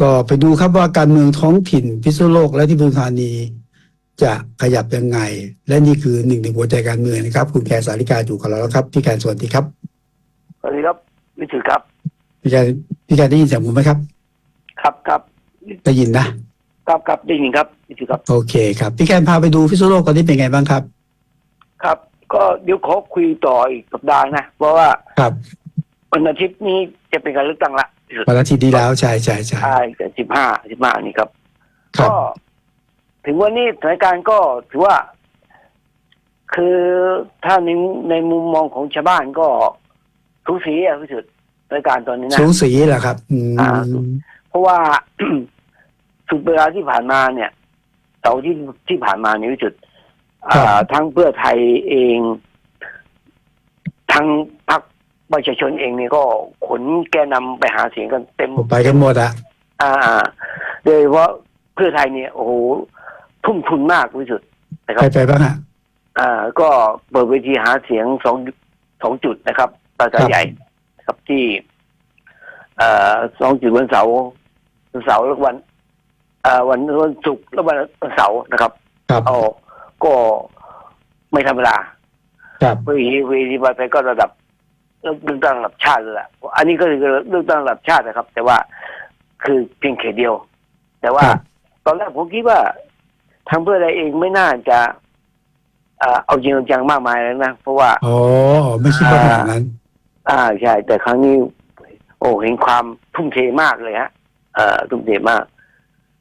ก็ไปดูครับว่าการเมืองท้องถิ่นพิษณุโลกและที่ปทุมธานี จะขยับยังไง และนี่คือหนึ่งในหัวใจการเมืองนะครับ คุณแคร์สาริกาอยู่กับเราแล้วครับ พี่แคร์สวัสดีครับสวัสดีครับวิจิตรครับ พี่แคร์พี่แคร์ได้ยินเสียงผมไหมครับ ครับครับได้ยินนะครับครับได้ยินครับวิจิตรครับ โอเคครับพี่แคร์พาไปดูพิษณุโลกตอนนี้เป็นไงบ้างครับ ครับ ก็เดี๋ยวขอคุยต่ออีกสัปดาห์นะเพราะว่าครับวันอาทิตย์นี้จะเป็นการเลือกตั้งละ ที่สุดวันอาทิตย์ที่แล้วใช่ใช่ใช่ ใช่แต่สิบห้าสิบห้านี่ครับ ครับ ก็ ถึงวันนี้สถานการณ์ก็ถือว่า คือถ้าในในมุมมองของชาวบ้านก็ทุสีอะที่สุดสถานการณ์ตอนนี้นะ สูงสีเหรอครับอืมอ่า เพราะว่า สุดเวลาที่ผ่านมาเนี่ยเสาร์ที่ที่ผ่านมานี่วิจุดอ่าทั้งเพื่อไทยเอง ทั้งพรรค ประชาชนเองนี่ก็ขนแกนนำไปหาเสียงกันเต็มไปกันหมดอะอ่าอ่าโดยเฉพาะเพื่อไทยเนี่ย โอ้โหทุ่มทุนมากวิจุดนะคใครัรบไปบ้างอะอ่า ก็เปิดเวทีหาเสียงสองสองจุดนะครับปราสาครัทบใหญ่นะครับที่เอ่อสองจุดวันเสาร์วันเสาร์แล้ววันเอ่อวันวันศุกร์แล้ววันวันเสาร์นะครับครับเอาก็ไม่ธรรมดาครับเวทีเวทีปราศัยก็ระดับ เลือกตั้งระดับชาติเลยล่ะอันนี้ก็คือเลือกตั้งระดับชาตินะครับ แต่ว่าคือเพียงเขตเดียว แต่ว่าครับตอนแรกผมคิดว่าทางเพื่ออะไรเองไม่น่าจะเอ่อเอาจริงเอาจังมากมายแล้วนะเพราะว่าอ๋อไม่คิดว่าขนาดนั้น อ่าใช่ แต่ครั้งนี้ โอ้เห็นความทุ่มเทมากเลยฮะเอ่อทุ่มเทมาก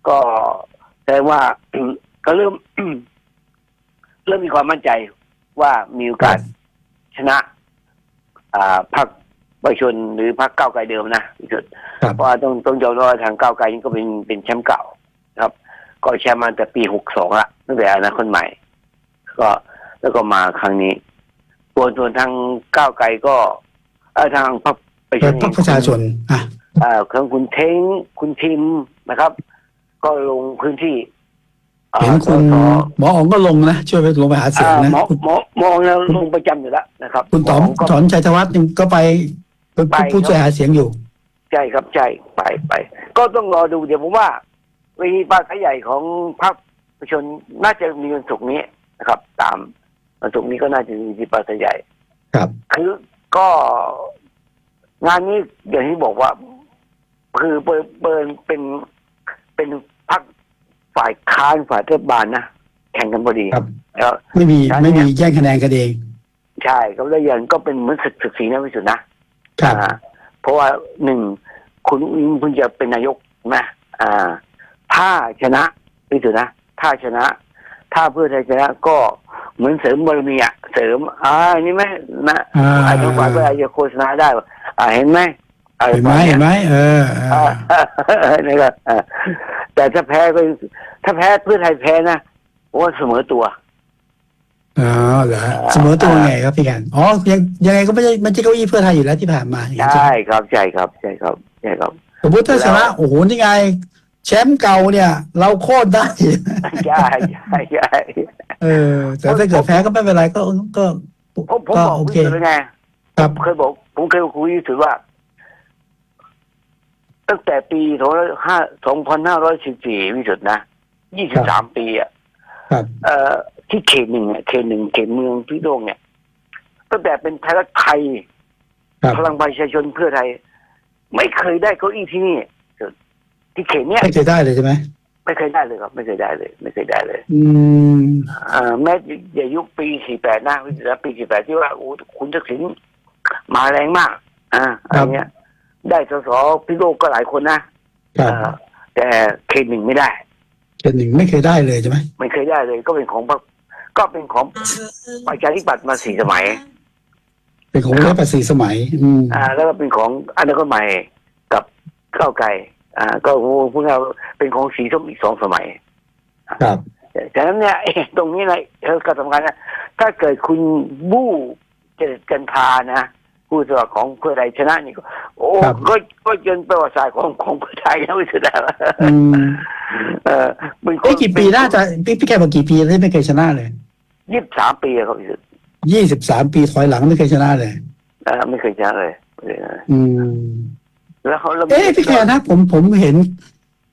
ก็แสดงว่าก็เริ่ม เริ่มมีความมั่นใจว่ามีโอกาสชนะอ่า พรรคประชาชนหรือพรรคก้าวไกลเดิมนะที่สุดครับเพราะว่าต้องต้องยอมรับว่าทางก้าวไกลนี่ก็เป็นเป็นแชมป์เก่านะครับ ก็แชมป์มาแต่ปีหกสองละตั้งแต่อนาคตใหม่ ก็แล้วก็มาครั้งนี้ส่วนส่วนทางก้าวไกลก็เออทางพรรคประชาชนพรรคประชาชนอะเอ่อของคุณเท้งคุณทิมนะครับ ก็ลงพื้นที่อ่อ เห็นคุณสหมออ๋องก็ลงนะช่วยไปลงไปหาเสียงอ่านะหมอคุณหมอมองแล้วลงประจำอยู่แล้วนะครับ คุณต๋อมก็ถอนชัยธวัฒน์ก็ไปเป็นไปผู้ช่วยหาเสียงอยู่ใช่ครับใช่ไปไป ก็ต้องรอดูเดี๋ยวผมว่าเวทีปราศัยใหญ่ของพรรคประชาชนน่าจะมีวันศุกร์นี้นะครับ ตามวันศุกร์นี้ก็น่าจะมีเวทีปราศัยใหญ่ ครับ คือก็งานนี้อย่างที่บอกว่า คือเปิดเปิดเป็นเป็นพรรค ฝ่ายค้านฝ่ายรัฐบาลนะแข่งกันพอดีครับ แล้วไม่มีใช่ไม่มีแย่งคะแนนกันเอง ใช่ก็ได้วอยันก็เป็นเหมือนศึกศึกสีนะพิสุทธ์นะครับอ่าเพราะว่าหนึ่งคุณอุ้งเพิ่งจะเป็นนายกนะอ่า ถ้าชนะพิสุทธ์นะถ้าชนะ ถ้าเพื่อไทยชนะก็เหมือนเสริมบารมีอะเสริมอ่านี่ไหมนะอ่าอายุกว่าเพื่อจะโฆษณาได้ว่าอ่าเห็นไหมอะไรเห็นไหมประาณเห็ยนไหมเออเออ่าอนี่ก็อ่า แต่ถ้าแพ้ก็ถ้าแพ้เพื่อไทยแพ้นะผมว่าเสมอตัวอ๋อเหรอเสมอตัวไงครับพี่กันอ๋อยังยังไงก็ไม่ใช่ไม่ใช่เก้าอี้เพื่อไทยอยู่แล้วที่ผ่านมาอย่างนั้นใช่ไหมใช่ครับใช่ครับใช่ครับใช่ครับสมมติถ้าชนะโอ้โหนี่ไง แชมป์เก่าเนี่ย เราโคตรได้ใช่ใช่ใช่เออ แต่ถ้าเกิดแพ้ก็ไม่เป็นไรก็ก็ผมผมก็บอกโอคุณเคสุดไงครับเคยบอก ผมเคยคุยถือว่า ตั้งแต่ปีสองห้าสองพันห้าร้อยสิบสี่วิสุทธ์นะยี่สิบสามปีอะครับเอ่อที่เขตหนึ่งอะเขตหนึ่งเขตเมืองพี่โดงเนี่ยตั้งแต่เป็นไทยรัฐไทยครับพลังประชาชนเพื่อไทย ไม่เคยได้เก้าอี้ที่นี่ที่เขตเนี้ยไม่เคยได้เลยใช่ไหมไม่เคยได้เลยครับ ไม่เคยได้เลย ไม่เคยได้เลย อืมอ่าแม้อย่ายุคปีสี่แปดนะวิจารปีสี่แปดที่ว่าโอ้คุณทักษิณมาแรงมาก อ่าอะไรเงี้ย ได้สสพี่โลกก็หลายคนนะครับอ่าแต่เขตหนึ่งไม่ได้ เป็นหนึ่งไม่เคยได้เลยใช่ไหมไม่เคยได้เลย ก็เป็นของพรรคก็เป็นของประชาธิปัตย์มาสี่สมัย เป็นของได้ประสีสมัย อืมอ่า แล้วก็เป็นของอนาคตใหม่กับก้าวไกลอ่า ก็พวกเราเป็นของสีส้มอีกสองสมัย ครับ ฉะนั้นเนี่ยเอ๊ะตรงนี้นะเออก็สำคัญนะถ้าเกิดคุณบู้เจริญกันพานะ ผู้สมัครของเพื่อไทยชนะนี่ก็โอ้ครับก็ก็จนประวัติศาสตร์ของของเพื่อไทยนะไม่ใช่แล้วอืม เออมันไอ้ยกี่ปีน่าจะพี่พี่แกบอกกี่ปีที่ไม่เคยชนะเลย ยี่สิบสามปีอะครับพี่สุดยี่สิบสามปีถอยหลังไม่เคยชนะเลย เออไม่เคยชนะเลยไม่เคยชนะอืม แล้วเขาแล้วเอ๊ะพี่แกนะผมผมเห็น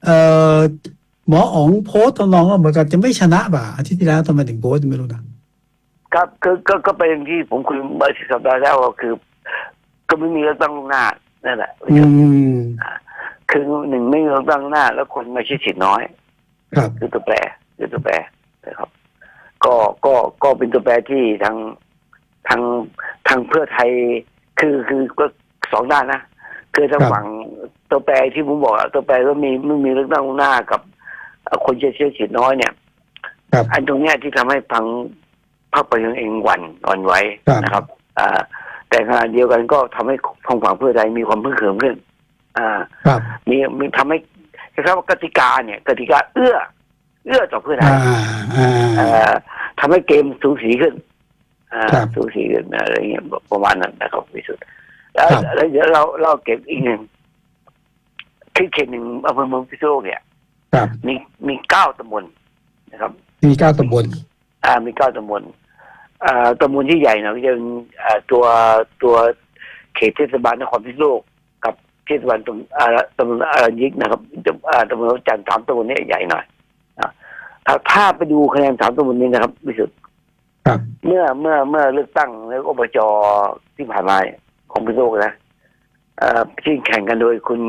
เอ่อหมออ๋องโพสต์ทำนองว่าเหมือนกับจะไม่ชนะบ่าอาทิตย์ที่แล้วทำไมถึงโพสต์ไม่รู้นะครับก็ก็ก็เป็นที่ผมคุยเมื่อสัปดาห์แล้วก็คือ ก็ไม่มีเลือกตั้งล่วงหน้านั่นแหละอืมคือหนึ่งไม่มีเลือกตั้งล่วงหน้า แล้วคนมาใช้สิทธิ์น้อย ครับคือตัวแปรคือตัวแปรนะครับ ก็ก็ก็เป็นตัวแปรที่ทางทางทางเพื่อไทย คือคือก็สองด้านนะคือทางฝั่งตัวแปรที่ผมบอกอะตัวแปรก็มีไม่มีเลือกตั้งล่วงหน้ากับเอ่อคนใช้เชื้อสิทธิ์น้อยเนี่ยครับอันตรงเนี้ยที่ทำให้พังพรรคประชาชนเองหวันหวันไหวครับนะครับ อ่า แต่ขณะเดียวกันก็ทำให้ทางฝั่งเพื่อไทยมีความพึ่งเขิมขึ้น อ่าครับมีมีทำให้นะครับว่ากติกาเนี่ยกติกาเอื้อ เอื้อต่อเพื่อไทยอ่าอ่าเอ่อทำให้เกมสูสีขึ้นอ่าครับสูสีขึ้นอะไรเงี้ยประมาณนั้นนะครับพิสุทธิ์แล้วครับแล้วเดี๋ยวเราเราเก็บอีกหนึ่งที่เขตหนึ่งอำเภอเมืองพิษณุโลกเนี่ยครับมีมีเก้าตำบลนะครับ มีเก้าตำบล อ่ามีเก้าตำบลอ่า ตำบลที่ใหญ่หน่อยก็จะเป็นอ่าตัวตัวเขตเทศบาลนครพิษณุโลกกับเทศบาลตำอ่าตำบลอารัญยิกนะครับตำอ่าตำบลจันทร์สามตำบลนี้ใหญ่หน่อยนะถ้าถ้าไปดูคะแนนสามตำบลนี้นะครับพิสุทธิ์ครับเมื่อเมื่อเมื่อเลือกตั้งแล้วอบจที่ผ่านมาเนี่ยของพิษณุโลกนะเอ่อที่แข่งกันโดยคุณ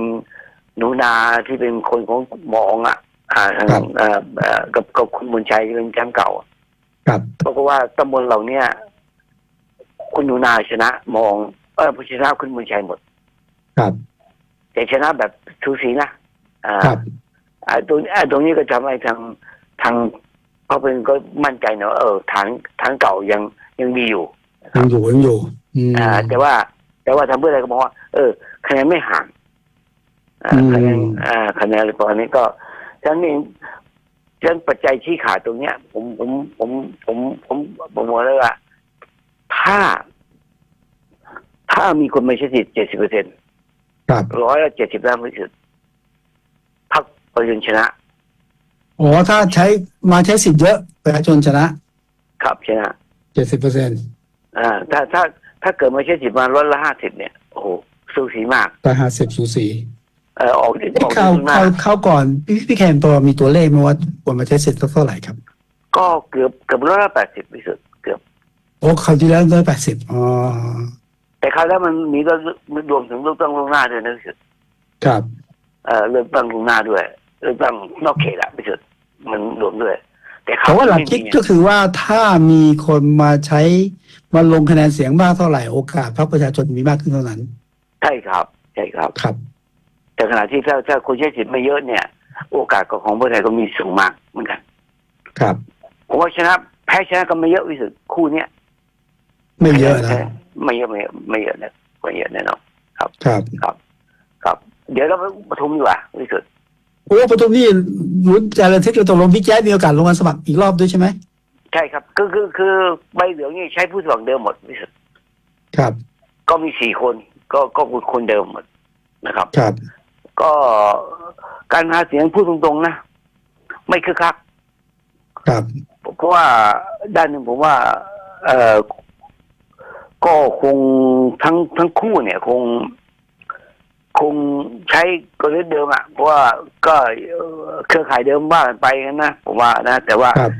หนูนาที่เป็นคนของหมอองอะอ่าทางเอ่อเอ่อกับกับคุณบุญชัยที่เป็นแชมป์เก่า ครับเพราะว่าตำบลเหล่าเนี้ยคุณหนูนาชนะมอง เออผู้ชนะคุณบุญชัยหมด ครับ แต่ชนะแบบทูสีนะอ่าครับอ่าตรงนี้อ่าตรงนี้ก็ทำให้ทางทางพรรคเป็นก็มั่นใจเนอะเออฐานฐานเก่ายังยังมีอยู่นะคยัรับงอยู่ยังอยู่อืมอ่า แต่ว่า แต่ว่าทางเพื่อไทยก็บอกว่า เออคะแนนไม่ห่างอ่าอืมคะแนนอ่าคะแนนอะไรประมาณนี้ก็ฉะนั้นเอง ฉะนั้นปัจจัยชี้ขาดตรงเนี้ย ผมผมผมผมผมผมบอกเลยว่าถ้า ถ้ามีคนไม่ใช่สิทธิ์เจ็ดสิบเปอร์เซ็นต์ครับร้อยละเจ็ดสิบล้านเปอร์เซ็นต์พรรคประชาชนชนะอ๋อถ้าใช้มาใช้สิทธิ์เยอะประชาชนชนะ ครับชนะเจ็ดสิบเปอร์เซ็นต์อ่า ถ้าถ้าถ้าเกิดไม่ใช่สิทธิ์มาร้อยละห้าสิบเนี่ย โอ้โหสูสีมากแต่ห้าสิบสูสี เออออกออกเข้าที่หน้าเข้าเข้าก่อนพี่พี่แคนตัวมีตัวเลขไหมว่าควรมาใช้สิทธิ์เท่าไหร่ครับ ก็เกือบเกือบร้อยละแปดสิบที่สุดเกือบโอ้คราวที่แล้วร้อยแปดสิบอ๋อแต่คราวแล้วมันมีก็รวมถึงเลือกตั้งล่วงหน้าด้วยนะพี่สุดครับเออเลือกตั้งล่วงหน้าด้วยเลือกตั้งนอกเขตอะพี่สุดมันรวมด้วย แต่คราแต่วว่าหลักนี้คิดไม่มีก็คือว่าถ้ามีคนมาใช้มาลงคะแนนเสียงมากเท่าไหร่โอกาสพรรคประชาชนมีมากขึ้นเท่านั้น ใช่ครับ ใช่ครับครับ แต่ขณะที่ถ้าถ้าคนใช้สิทธิ์ไม่เยอะเนี่ย โอกาสของเพื่อไทยก็มีสูงมากเหมือนกัน ครับผมว่าชนะแพ้ชนะก็ไม่เยอะที่สุดคู่เนี้ยไม่เยอะนะไม่เยอะไม่เยอะไม่เยอะนะไม่เยอะแน่นอนครับครับเดี๋ยวเราไปปทุมดีกว่าที่สุดโอ้ปทุมนี่ลุ้นใจระทึกเลยตกลงพี่แจ๊ดมีโอกาสลงมาสมัครอีกรอบด้วยใช่ไหมใช่ครับ คือคือคือใบเหลืองนี่ใช้ผู้สมัครเดิมหมดที่สุดครับ ก็มีสี่คนก็ก็คือคนเดิมหมดนะครับ ครับ ก็การหาเสียงพูดตรงๆนะ ไม่คึกคักครับ เพราะว่าด้านหนึ่งผมว่า เออก็คงทั้งทั้งคู่เนี่ย คง คงใช้กลยุทธ์เดิมอะเพราะว่าก็เอ่อเครือข่ายเดิมว่ากันไปนะผมว่านะ แต่ว่าครับ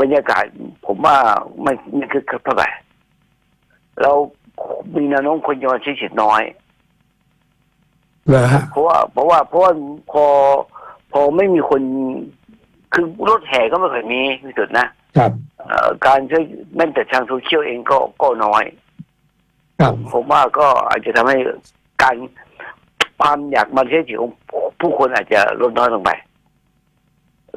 บรรยากาศ ผมว่าไม่ไม่คึกคักเท่าไหร่เรามีแนวโน้มคนจะมาใช้สิทธิ์น้อย เหรอฮะเพราะว่าเพราะว่าเพราะว่าพอพอไม่มีคนคือรถแห่ก็ไม่ค่อยมีที่สุดนะครับเอ่อการใช้แม้แต่ทางโซเชียลเองก็ก็น้อย ครับผมว่าก็อาจจะทำให้การความอยากมาใช้สิทธิ์ของผู้คนอาจจะลดน้อยลงไป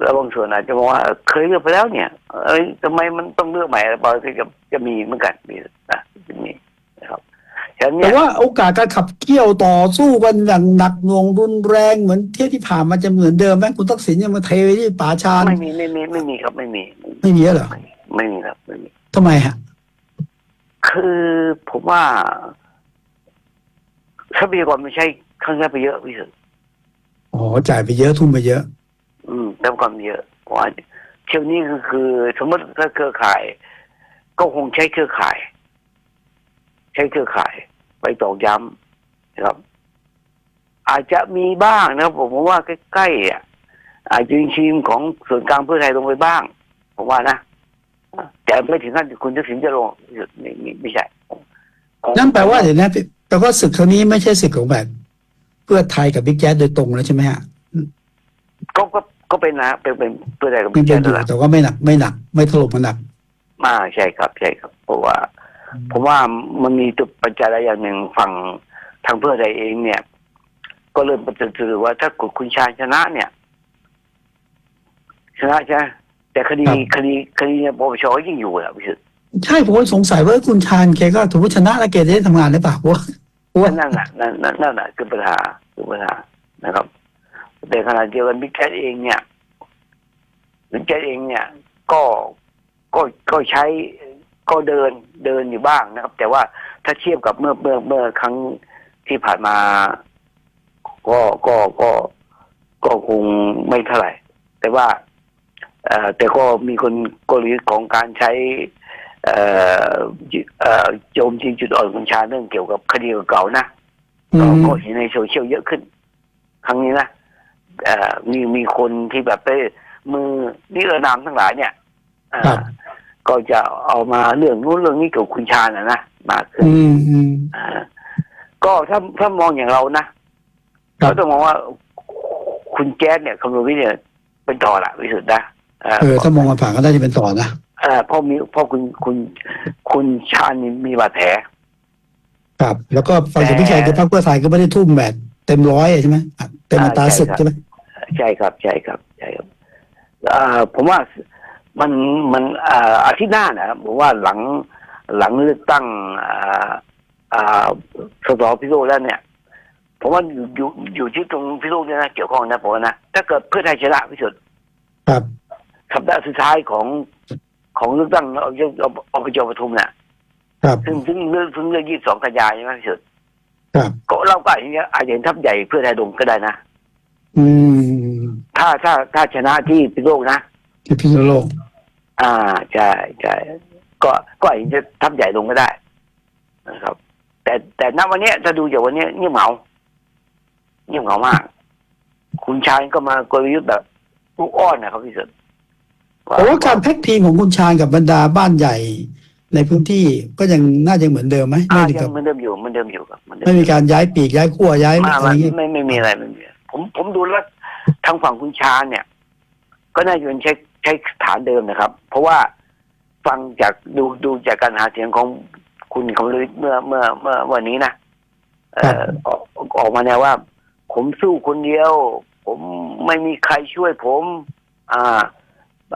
แล้วบางส่วนอาจจะมองว่าเอ่อเคยเลือกไปแล้วเนี่ย เอ้ยทำไมมันต้องเลือกใหม่บางทีจะจะมีเหมือนกันมีนะจะมีนะครับฉะนั้น แต่เนี่ยว่าโอกาสการขับเคี่ยวต่อสู้กันอย่างหนักหน่วงรุนแรงเหมือนเที่ยวที่ผ่านมาจะเหมือนเดิมไหมคุณทักษิณยังมาเทไปที่ป่าชานไม่มีไม่มีไม่มีครับไม่มี ไม่มีเหรอไม่มีครับไม่มีทำไมฮะคือผมว่าทรัพยากรไม่ใช่ข้างแรกไปเยอะพี่สุดอ๋อจ่ายไปเยอะทุ่มไปเยอะ อืมทรัพยากรเยอะเพราะว่าเที่ยวนี้ก็คือ สมมติถ้าเครือข่าย ก็คงใช้เครือข่ายใช้เครือข่าย ไปตอกย้ำนะครับ อาจจะมีบ้างนะผมว่าใกล้ๆอะอาจจะมีทีมของส่วนกลางเพื่อไทยลงไปบ้าง ผมว่านะแต่ไม่ถึงขั้นคุณทักษิณจะลงไม่ไม่ไม่ใช่นั่นแปลว่าเดี๋ยวนะแปลว่าศึกครั้งนี้ไม่ใช่ศึกของแบบ เพื่อไทยกับบิ๊กแจ๊สโดยตรงแล้วใช่ไหมฮะก็ก็ก็เป็นนะเป็นเป็นเพื่อไทยกับเป็นเพื่เป็อนนอยู่แหละแต่ว่าไม่หนัก ไม่หนัก ไม่ถล่มมันหนักมาใช่ครับ ใช่ครับ เพราะว่า ผมว่ามันมีตัวปัจจัยอะไรอย่างหนึ่งฝั่งทางเพื่อไทยเองเนี่ย ก็เริ่มประจันว่าถ้าคุณชาญชนะเนี่ย ชนะใช่ไหมแต่คดีครับคดีคดีเนี่ยปปชก็ยังอยู่แหละพี่สุดใช่ผมก็สงสัยว่าคุณชาญแกก็ถือว่าชนะแล้วแกจะได้ทำงานหรือเปล่าเพราะว่าเพราะว่านั่นน่ะนั่นนั่นนั่นน่ะคือปัญหาคือปัญหานะครับ แต่ขณะเดียวกันบิ๊กแคทเองเนี่ยบิ๊กแคทเองเนี่ย ก็ก็ก็ใช้ ก็เดินเดินอยู่บ้างนะครับ แต่ว่าถ้าเทียบกับเมื่อเมื่อเมื่อครั้งที่ผ่านมา ก็ก็ก็ก็คงไม่เท่าไหร่ แต่ว่าเอ่อแต่ก็มีคนกลยุทธ์ของการใช้เอ่อจิเอ่อโจมตีจุดอ่อนของชาเรื่องเกี่ยวกับคดีเก่าๆนะอืก็มก็เห็นในโซเชียลเยอะขึ้น ครั้งนี้นะเอ่อมีมีคนที่แบบไปมือนิรนามทั้งหลายเนี่ยเอ่อครับ ก็จะเอามาเรื่องนู้นเรื่องนี้เกี่ยวกับคุณชาญนะนะมากขึ้นอืมอืม อ่าก็ถ้าถ้ามองอย่างเรานะครับก็ต้องมองว่าคุณแจ๊ดเนี่ยคำนวณวิเนี่ยเป็นต่อละวิสุทธ์นะเอ่อเออถ้ามองมาผ่านก็น่าจะเป็นต่อนะเอ่อเพราะมีเพราะคุณคุณคุณชาญนี่มีบาดแผล ครับ แล้วก็ฝั่งจากพี่ชัยกับพรรคเพื่อไทยก็ไม่ได้ทุ่มแบบเต็มร้อยใช่ไหมอะเต็มอัตราศึกใช่ไหมใช่ครับใช่ครับใช่ครับเอ่อผมว่า มันมันเอ่ออาทิตย์หน้านะครับผมว่าหลังหลังเลือกตั้งเอ่อเอ่อสสพิโรจน์แล้วเนี่ยผมว่าอยู่อยู่อยู่ที่ตรงพิโรจน์เนี่ยนะเกี่ยวข้องนะผมว่านะถ้าเกิดเพื่อไทยชนะพิสุทธิ์ครับสัปดาห์สุดท้ายของของเลือกตั้งเอาเอาเอาไปจปทุมเนี่ยครับซึ่งซึ่งเลือกซึ่งเลือกยี่สิบสองกันยายนใช่ไหมพิสุทธิ์ครับก็เราก็อาจจะอาจจะเห็นทัพใหญ่เพื่อไทยลงก็ได้นะ อืม ถ้าถ้าถ้าชนะที่พิโรจน์นะที่พิษณุโลก อ่าใช่ใช่ก็ก็อาจจะทับใหญ่ลงก็ได้นะครับ แต่แต่ณวันเนี้ยถ้าดูจากวันเนี้ยเงียบเหงาเงียบเหงามาก คุณชายก็มากลยุทธ์แบบลูกอ้อนนะครับพี่สุดแต่ว่าการแพ็กทีมของคุณชาญกับบรรดาบ้านใหญ่ในพื้นที่ก็ยังน่าจะเหมือนเดิมไหมอ่าไม่มียักังบเหมือนเดิมอยู่เหมือนเดิมอยู่ครับเหมือนเดิไม่มีการย้ายปีกย้ายขั้วย้ายมาอะไรไม่อย่างเงี้ยไม่ไม่มีอะไรไม่มีอะไรผมผมดูแล้วทางฝั่งคุณชาญเนี่ย ก็น่าจะเป็นใช้ ใช้ฐานเดิมนะครับ เพราะว่าฟังจากดูดูจากการหาเสียงของคุณคำลือเมื่อเมื่อเมื่อวันนี้นะเอ่อออกออกมาแนวว่า ผมสู้คนเดียว ผมไม่มีใครช่วยผม อ่า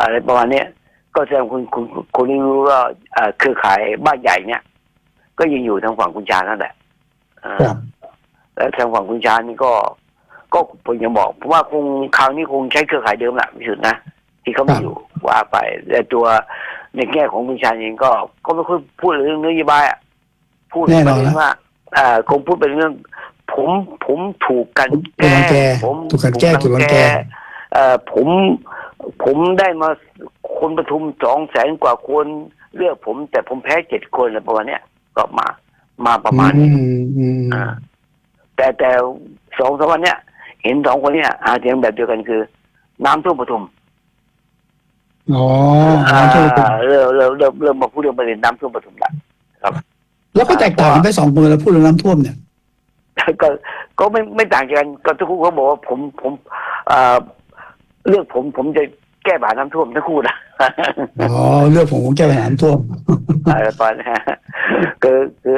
อะไรประมาณเนี้ยก็แสดงคุณคุณคุณรู้ว่าเอ่อเครือข่ายบ้านใหญ่เนี่ย ก็ยังอยู่ทางฝั่งคุณชาญนั่นแหละอ่าครับแล้วทางฝั่งคุณชาญนี่ก็ ก็ผมยังบอกเพราะว่าคงคราวนี้คงใช้เครือข่ายเดิมแหละพิสุทธิ์นะ ที่เขาไม่อยู่ว่าไปแต่ตัวในแง่ของคุณชาญเองก็ก็ไม่ค่อยพูดเรื่องนโยบายอะพูดแน่นปอนระเด็นนะว่าเอ่อคงพูดเป็นเรื่อง ผมผมถูกกันถูกรังแกผมถูกกลั่นแกล้งถูกรังแกเอ่อผมผมได้มาคนประทุมสองแสนกว่าคนเลือกผม แต่ผมแพ้เจ็ดคนอะไรประมาณเนี้ยก็มามาประมาณนี้อืมอืมอ่าแต่แต่สองสามวันเนี้ย เห็นสองคนเนี้ยหาเสียงแบบเดียวกันคือ น้ำท่วมปทุม อ๋ออ่าน้ำท่วมปทุมเริ่มเริ่มเริ่มเริ่มมาพูดเรื่องประเด็นน้ำท่วมปทุมละแล้วก็แตกต่างกันไปสองมือแล้วพูดเรื่องน้ำท่วมเนี่ย ก็ก็ไม่ไม่ต่างกันก็ทุกคู่เขาบอกว่าผมผมเอ่อเลือกผมผมจะแก้ปัญหาน้ำท่วมทั้งคู่นะ อ๋อเรื่องผมของแก้ปัญหาน้ำท่วม อะไรประมาณนี้คือคือ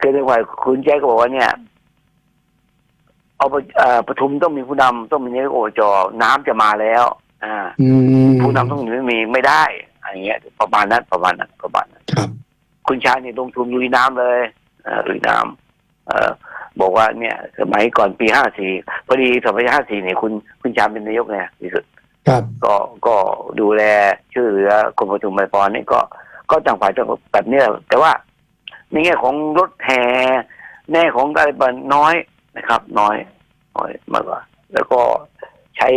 คือในฝ่ายคุณแจ๊กก็บอกว่าเนี่ย เอาไปเอ่อปทุมต้องมีผู้นำต้องมีนายกอบจน้ำจะมาแล้ว อ่าอืมผู้นำต้องไม่มีไม่ได้อะไรเงี้ย ประมาณนั้นประมาณนั้นประมาณนั้นครับ คุณชาญเนี่ยลงทุนลุยน้ำเลยเอ่อลุยน้ำเอ่อบอกว่าเนี่ย สมัยก่อนปีห้าสี่พอดีสมัยห้าสี่เนี่ยคุณคุณชาญเป็นนายกไงที่สุดครับก็ก็ดูแลช่วยเหลือคนปทุมไมปอนนี่ก็ก็ต่างฝ่ายต่างแบบนี้แหละแต่ว่าในแง่ของรถแห่แน่ของอะไรบ้างน้อยนะครับ น้อยน้อยมากกว่า แล้วก็ใช้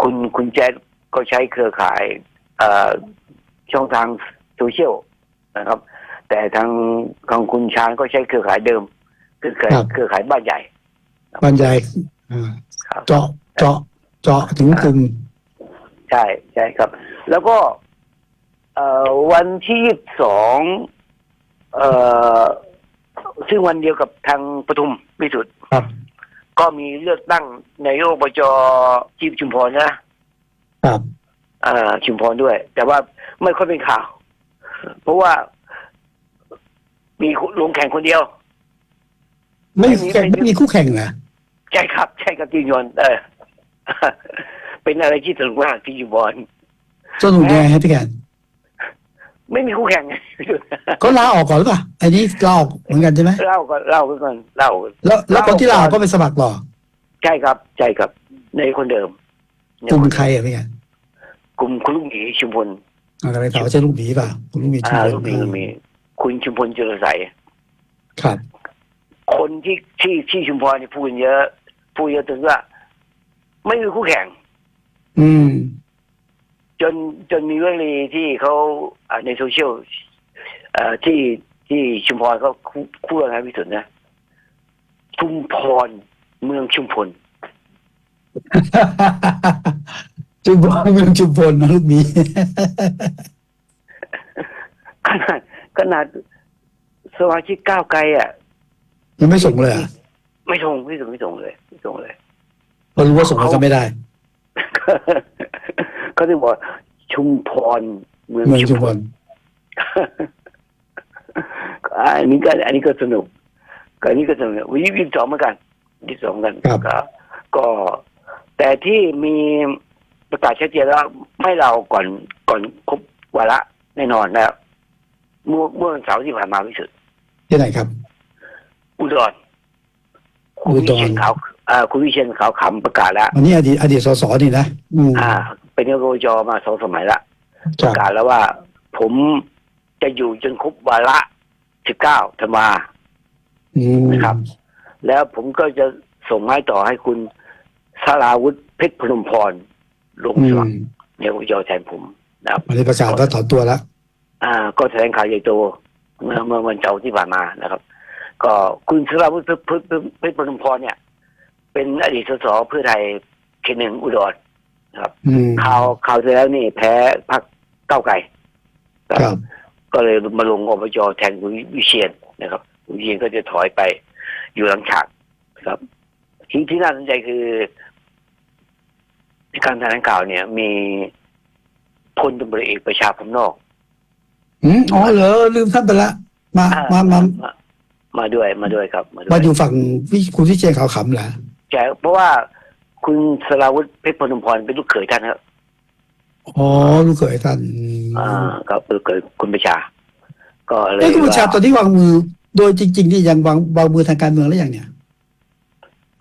คุณคุณแจ๊ดก็ใช้เครือข่ายเอ่อช่องทางโซเชียลนะครับ แต่ทางทางคุณชาญก็ใช้เครือข่ายเดิมคือเครือครับเครือข่ายบ้านใหญ่บรรยายอ่าครับเจาะเจาะเจาะถึงกลุ่มใช่ใช่ครับ แล้วก็เอ่อวันที่ยี่สองเอ่อซึ่งวันเดียวกับทางปทุมวิสุทธ์ครับ ก็มีเลือกตั้งนายกอบจที่ชุมพรนะครับอ่าชุมพรด้วย แต่ว่าไม่ค่อยเป็นข่าว เพราะว่า มีลงแข่งคนเดียว ไม่มีแข่งไม่มีคู่แข่งเหรอใช่ครับ ใช่ครับที่ยนต์เออ เป็นอะไรที่สนุกมากที่ชุมพรสนุกยังไงฮะพี่แกน ไม่มีคู่แข่งไงเขาลาออกก่อนหรือเปล่าอันนี้ลาออกเหมือนกันใช่ไหมเล่าก็เล่าไปก่อนเล่าแล้วแล้วคนที่ลาออกก็ไปสมัครต่อใช่ครับใช่ครับ ในคนเดิมกลุ่มใครอะพี่แกนกลุ่มคุณลูกหมีชุมพลอะไรถามว่าใช่ลูกหมีเปล่าคุณลูกหมีชุมอ่าพลลูกหมีลูกหมี คุณชุมพลจุลใสยครับ คนที่ที่ที่ชุมพรเนี่ยพูดกันเยอะ พูดเยอะถึงว่าไม่มีคู่แข่ง อืม จนจนมีเรื่องนี้ที่เขาอ่า ในโซเชียลเอ่อที่ที่ชุมพรเขาคู่คู่กันพิสุทธิ์นะ ชุมพรเมืองชุมพลจุมพลเมืองจุมพลนะลูกหมีขนาดขนาดสมาชิกก้าวไกลอะยังไม่ส่งเลยอะไม่ส่งไม่ส่งไม่ส่งเลยไม่ส่งเลยเพราะรู้ว่าส่งแล้วก็ไม่ได้ เขาถึงบอกชุมพร เมืองเมืองชุจุมมพพลลอันนี้ก็อันนี้ก็สนุกก็อันนี้ก็สนุกวันยี่สิบสองเหมือนกันยี่สิบสองกันครับก็ก็แต่ที่มีประกาศชัดเจนแล้วไม่เราก่อนก่อนครบวาระแน่นอนแล้วเมื่อเมื่อวันเสาร์ที่ผ่านมาวิสุทธ์ที่ไหนครับ อุดรคุณอุวิดรเชียนขาวอ่าคุณวิเชียนขาวขำประกาศแล้วอันนี้อดีตอดีตสสนี่นะอืมอ่า เป็นนายกอบจมาสองสมัยละค ปรับระกาศแล้วว่า ผมจะอยู่จนครบวาระสิบเก้าธันวาอืมนะครับ แล้วผมก็จะส่งไม้ต่อให้คุณสราวุธเพชรพนมพรลงอืสมมัครในอบจแทนผมนะครับวันนี้ประกาศว่าถอนตัวแล้วอ่า ก็แถลงข่าวใหญ่โตเมื่อเมื่อวันเสาร์ที่ผ่านมานะครับ ก็คุณสราวุธเพชรเพชรเพชรพนมพรเนี่ย เป็นอดีตสสเพื่อไทยเขตหนึ่งอุดรอืมข่าวข่าวที่แล้วนี่แพ้พรรคเก้าวไกลครับ ก็เลยมาลงอบจแทนคุณวิเชียนนะครับคุณวิเชียนก็จะถอยไปอยู่หลังฉากครับที่ที่น่าสนใจคือที่การแถลงข่าวเนี่ย มีพลตำรวจเอกประชาพมนอกอืมอ๋อเหรอลืมท่านไปละมาอ่มามามามาด้วยมาด้วยครับ มาด้วมายอยู่ฝั่งวิคุณวิเชียนขาวขำเหรอใช่เพราะว่าคุณสราวุธเพชรพนมพรเป็นลูกเขยท่านครับ อ๋อลูกเขยท่านอืมอ่าครับลูกเขยคุณประชา ก็เลยเอ้ยคุณประชาตอว่นนี้วางมือ โดยจริงๆนี่ยังวางวางมือทางการเมืองแล้วยังเนี่ย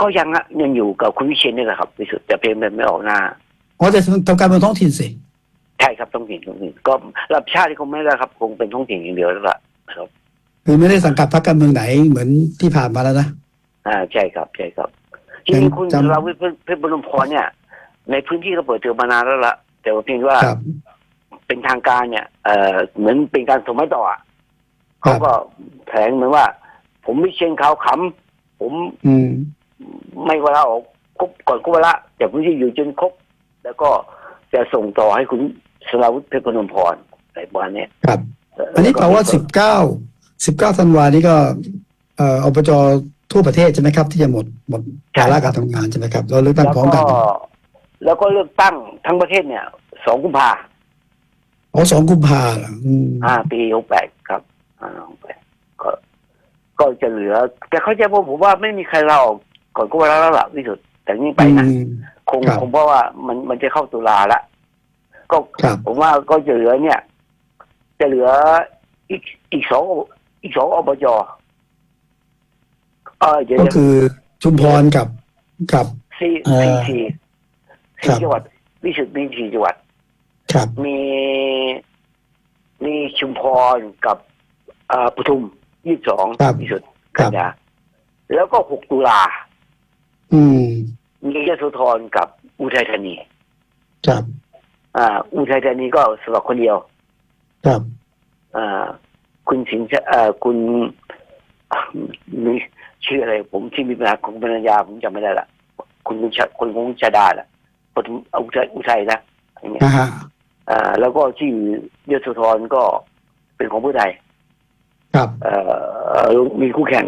ก็ยังอะยังอยู่กับคุณวิเชียนนี่แหละครับวิสุทธิ์แต่เพียงแต่ไม่ออกหน้าอ๋อแต่ทำการเมืองท้องถิ่นสิใช่ครับท้องถิ่นท้องถิ่นก็รับชาติที่คงไม่ได้ครับ คงเป็นท้องถิ่นอย่างเดียวแล้วล่ะครับคือไม่ได้สังกัดพรรคการเมืองไหนเหมือนที่ผ่านมาแล้วนะอ่าใช่ครับใช่ครับทียังนี้คุณจำราวิทย์เพชรบรมพรเนี่ย ในพื้นที่ก็เปิดเจอมานานแล้วละ แต่ว่าเพียงว่าครับเป็นทางการเนี่ยเอ่อเหมือนเป็นการส่งไม้ต่ออะครัเขาบก็แถลงเหมือนว่า ผมไม่เชียนเขาขำผมอืมไม่ว่าเราออกครบก่อนครบวาระแต่ผมจะอยู่จนครบแล้วก็จะส่งต่อให้คุณสราวุธเพชรพนมพรอะไรประมาณเนี้ยครับ อันนี้แปลว่าสิบเก้าสิบเก้าธันวานี่ก็เอ่ออบจทั่วประเทศใช่ไหมครับ ที่จะหมดหมดวาระการทำงานใช่ไหมครับเราเลือกตั้งแล้วพร้อมก็กัน แล้วก็เลือกตั้งทั้งประเทศเนี่ยสองกุมภาอ๋อสองกุมภาเหรออืมอ่า ปีหกแปดครับอ่าหกแปดก็ก็จะเหลือ แต่เขาใจะบอกผมว่าไม่มีใครเราออกก่อนก็ว่าแล้วล่ะที่สุดแต่นี่ไปนะอืมคงครับคงเพราะว่ามันมันจะเข้าตุลาละก็ครับผมว่าก็จะเหลือเนี่ย จะเหลืออีกอีกสองอีกสองอบจเออเดี๋ยวก็คือชุมพรกับกับสี่เอ่อสี่ สี่ครัสี่บจังหวัดวิสุทธิ์มีสี่จังหวัดครับมีมีชุมพรกับเอ่อปทุมยี่สิบสองครับที่สุดครักับนยาแล้วก็หกตุลาอืม มียโสธรกับอุทัยธานีครับ อ่า อุทัยธานีก็สลับคนเดียว ครับ อ่า คุณสิงห์ชะเอ่อคุณอ่ามีชื่ออะไร ผมที่มีปัญหาของปัญญาผมจำไม่ได้ละคุณคุณชะคุณคงชาดาละ ปทุมอุทัยอุทัยนะอย่างเงี้ยนะฮะอ่า แล้วก็ชื่อยศธรก็เป็นของเพื่อไทยครับเอ่อมีคู่แข่ง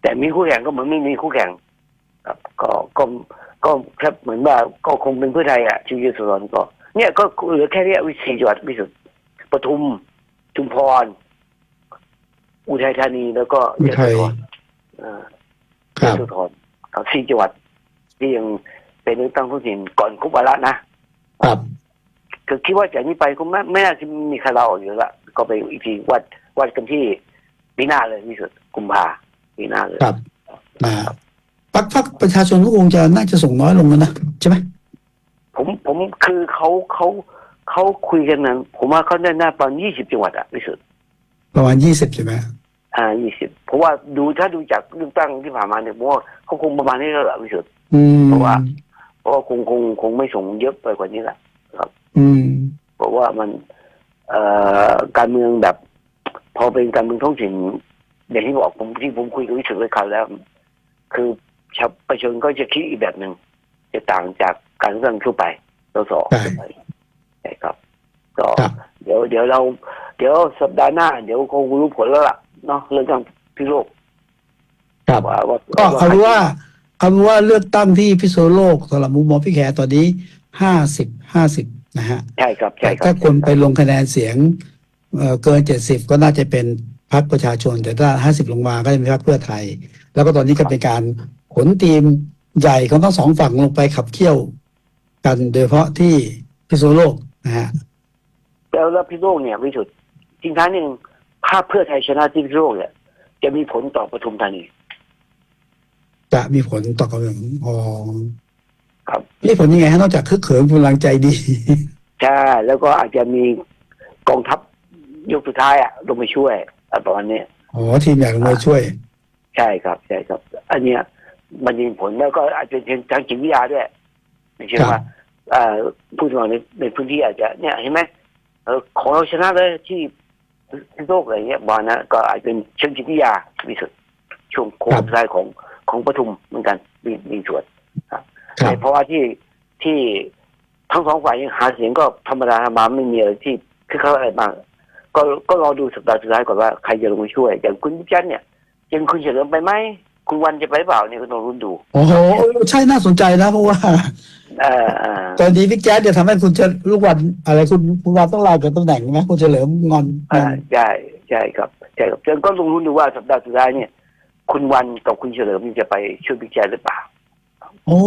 แต่มีคู่แข่งก็เหมือนไม่มีคู่แข่ง ครับ ก็ก็ก็ครับเหมือนว่าก็คงเป็นเพื่อไทยอะชื่อยศธรก็ เนี่ยก็เหลือแค่เนี้ยวิสี่จังหวัดวิสุทธิ์ปทุมชุมพร อุทัยธานีแล้วก็อุทัยยโสธรอ่าครับยโสธรเอาสี่จังหวัดที่ยัง เป็นเลือกตั้งท้องถิ่นก่อนครบวาระนะครับคือคิดว่าจากนี้ไปคงไม่ไม่น่าจะมีใครเราออกอยู่ละก็ไปอีกทีวัดวัดกันที่ปีหน้าเลยที่สุดกุมภาปีหน้าเลยครับนะพักพักประชาชนก็คงจะน่าจะส่งน้อยลงแล้วนะใช่ไหมผมผมคือเขาเขาเขาคุยกันนั้นผมว่าเขาได้หน้าประมาณยี่สิบจังหวัดอะที่สุดประมาณยี่สิบใช่ไหมอ่ายี่สิบเพราะว่าดูถ้าดูจากเลือกตั้งที่ผ่านมาเนี่ยผมว่าเขาคงประมาณนี้แล้วแหละที่สุดอืมเพราะว่า เพราะว่าคงคงคงไม่ส่งเยอะไปกว่านี้ละอืม เพราะว่ามัน เอ่อการเมืองแบบ พอเป็นการเมืองท้องถิ่นอย่างที่บอกผมที่ผมคุยกับวิสุทธิ์ไว้คราวแล้ว คือชาวประชาชนก็จะคิดอีกแบบหนึ่งจะต่างจากการเลือกตั้งทั่วไปสสใช่ทั่วไปใช่ครับ ก็ครับเดี๋ยวเดี๋ยวเรา เดี๋ยวสัปดาห์หน้า เดี๋ยวคงรู้ผลแล้วล่ะเนาะเรื่องตั้งพิโลกครับว่าว่าก็เขารู้ว่า เขารู้ว่าเลือกตั้งที่พิษณุโลกสำหรับมุมมองพี่แขตอนนี้ห้าสิบห้าสิบนะฮะใช่ครับใช่ครับถ้าคนไปลงคะแนนเสียงเอ่อเกินเจ็ดสิบก็น่าจะเป็นพรรคประชาชน แต่ถ้าห้าสิบลงมาก็จะเป็นพรรคเพื่อไทย แล้วก็ตอนนี้ก็เป็นการขนทีมใหญ่ของทั้งสองฝั่งลงไปขับเคี่ยวกันโดยเฉพาะที่พิษณุโลกนะฮะแล้วแล้วพิโลกเนี่ยวิสุทธิ์จริงท้ายหนึ่งภาพเพื่อไทยชนะที่พิโลกเนี่ยจะมีผลต่อปทุมธานี จะมีผลต่อการเมืองอ๋อครับ มีผลยังไงฮะนอกจากคึกเขิมกำลังใจดี ใช่แล้วก็อาจจะมีกองทัพยกสุดท้ายอะลงไปช่วยอะประมาณเนี้ยอ๋อทีมอยากลงมาช่วย ใช่ครับใช่ครับ อันเนี้ย มันมีผลแล้วก็อาจจะเป็นทางจิตวิทยาด้วยอย่างเช่นครับว่าเอ่อผู้สมัครในในพื้นที่อาจจะเนี่ยเห็นไหมเออของเราชนะเลยที่ที่โลกอะไรเงี้ยบอลนะก็อาจจะเป็นเชิงจิตวิทยาที่สุดช่วงโค้งสุดท้ายของ ของปทุมเหมือนกันมีมีส่วนครับแต่เพราะว่าที่ที่ทั้งสองฝ่ายยังหาเสียงก็ธรรมดาธรรมดาไม่มีอะไรที่คือเขาอะไรบ้างก็ก็รอดูสัปดาห์สุดท้ายก่อนว่าใครจะลงมาช่วย อย่างคุณพิจันเนี่ยยังคุณเฉลิมไปไหมคุณวันจะไปเปล่าเนี่ยก็ต้องรุ้นดูโอ้โหใช่น่าสนใจนะเพราะว่าเอ่าอ่าตอนนี้พี่แจ๊ดจะทำให้คุณเฉลูกวันอะไรคุณคุณวันต้องลาจากตำแหน่งใช่ไหมคุณเฉลิมงอนงอ่าอนใช่ใช่ครับใช่ครับจนก็ลงรุ้นดูว่าสัปดาห์สุดท้ายเนี่ย คุณวันกับคุณเฉลิมจะไปช่วยพิจันหรือเปล่า โอ้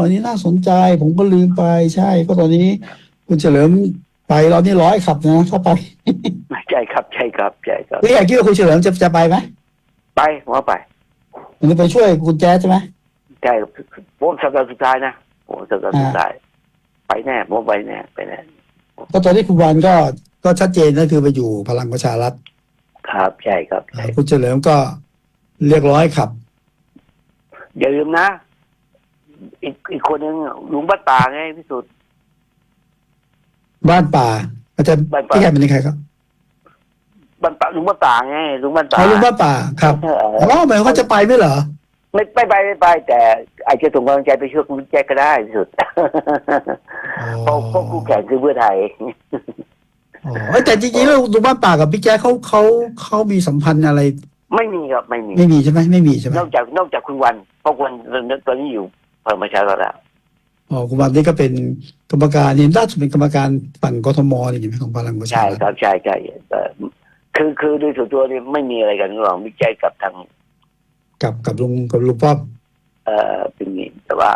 อันนี้น่าสนใจผมก็ลืมไปใช่ก็ตอนนี้ คุณเฉลิมไปเรานี่ร้อยขับนะถ้าไปใช่ครับใช่ครับใช่ครับพี่อยากคิดว่าคุณเฉลิมจะจะไปไหมไปผมว่าไปหรือไปช่วยคุณแจ๊ดใช่ไหมใช่ครับผมสัปดาห์สุดท้ายนะผมสัปดาห์สุดท้ายไปแน่ผมว่าไปแน่ไปแน่ก็ตอนนี้คุณวันก็ก็ชัดเจนก็คือไปอยู่พลังประชารัฐครับใช่ครับใช่คุณเฉลิมก็ เรียกร้อยขับ อย่าลืมนะ อีกอีกคนหนึ่งลุงบ้านป่าไงพิสุทธิ์บ้านป่า อาจารย์บ้านป่าพี่แขกเป็นยังไงครับบ้านป่าลุงบ้านป่าไงลุงบ้านป่าเขาลุงบ้านป่าครับเอออ๋อหมายความว่าจะไปไหมเหรอไม่ไม่ไปไม่ไป แต่อาจจะส่งกำลังใจไปช่วยคุณแจ็คก็ได้พิสุทธิ์เพราะเพราะคู่แข่งคือเพื่อไทยอ๋อเอ้ยแต่จริงๆแล้วลุงบ้านป่ากับพี่แจ๊คเขาเขาเขามีสัมพันธ์อะไร ไม่มีครับไม่มี ไม่มีใช่ไหมไม่มีใช่ไหมนอกจากนอกจากคุณวัน เพราะคุณวันตอนนี้อยู่พลังประชารัฐแล้วอ๋อคุณวันนี่ก็เป็นกรรมการนี่ล่าสุดเป็นกรรมการฝั่งกทมนี่ใช่ไหมของพลังประชาใช่รัฐครับใช่ใช่เอ่อคือคือโดยส่วนตัวนี่ไม่มีอะไรกันระหว่างบิ๊กแจ็คกับทางกับกับลุงกับลุงป้อมเอ่อเป็นอย่างนี้แต่ว่า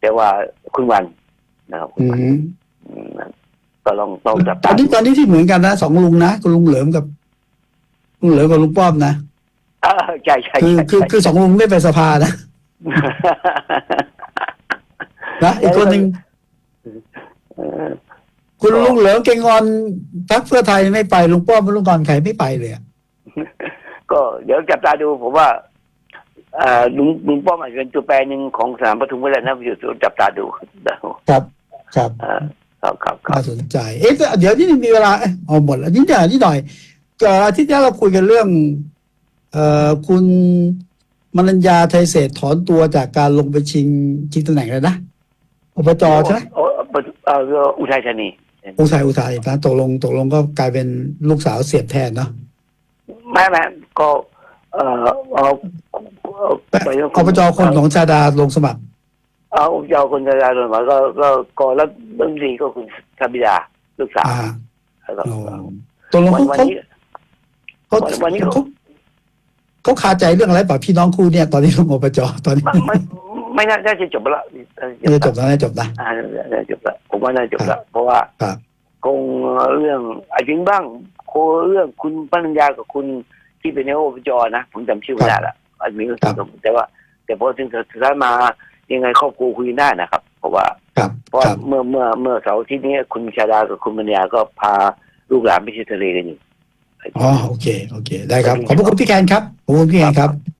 แต่ว่าคุณวันนะครับคุณอืวันมอืมก็ลองต้องจับตอตานนี้ตอนนี้ที่เหมือนกันนะสองลุงนะคุณลุงเหลิมกับ ลุงเหลิมกับลุงป้อมนะเออใช่ใช่คือใช่คือคือสองลุงไม่ไปสภานะนะอีกคนหนึ่งเออคุณลุงเหลิมเกงงอนพรรคเพื่อไทยไม่ไปลุงป้อมลุงกอนใครไม่ไปเลยอะก็เดี๋ยวจับตาดูผมว่าเอ่อลุงลุงป้อมอาจจะเป็นตัวแปรหนึ่งของสนามปทุมก็ได้นะอยู่จับตาดูนะครับ ครับครับเออครับครับครัน่าบสนใจ เอ๊ะแต่เดี๋ยวนี่มีเวลาเอ๊ะเอาหมดแล้วนิดหน่อยนิดหน่อย ก็อาทิตย์ที่แล้วเราคุยกันเรื่อง เอ่อคุณมนัญญาไทยเศรษฐ์ถอนตัวจากการลงไปชิงชิงตำแหน่งเลยนะอบจใช่ไหมโอ้ปทุเอ่ออุทัยธานีอุทัยอุทัยนะตกลงตกลงก็กลายเป็นลูกสาวเสียบแทนเนาะไม่ไม่ก็ เอ่อเอาไปอบจคนของชาดาลงสมัครเอาอบจคนจะได้ลงมาก็ก็ก็แล้วเรื่องดีก็คุณชาบิดาลูกสาวอ่าแล้วก็โอ้ตกลงวันเขาวันเขานี้ เขาวันนี้เขาเขาคาใจเรื่องอะไรเปล่าพี่น้องคู่เนี่ย ตอนนี้ลงอบจตอนนี้ไม่ไม่ไม่น่าจะจบแล้วไม่ได้จบนะไม่ได้จบนะอ่าน่าจะจบแล้วผมว่าน่าจะจบแล้วเพราะว่าครับคงเรื่องอาจริงบ้างโคเรื่องคุณปัญญากับคุณที่เป็นนายกอบจนะผมจำชื่อไม่ได้ละอาจจะมีเรื่องสมแต่ว่า แต่พอถึงสุดท้ายมายังไงครอบครัวคุยได้นะครับ เพราะว่าครับเพราะครับเมื่อเมื่อเมื่อเสาร์อาที่นี้คุณชาดากับคุณปัญญาก็พาลูกหลานไปเที่ยวทะเลกันอยู่ อ๋อโอเคโอเค ได้ครับ ขอบพระคุณพี่แคนครับขอบคุณพี่แคนครับ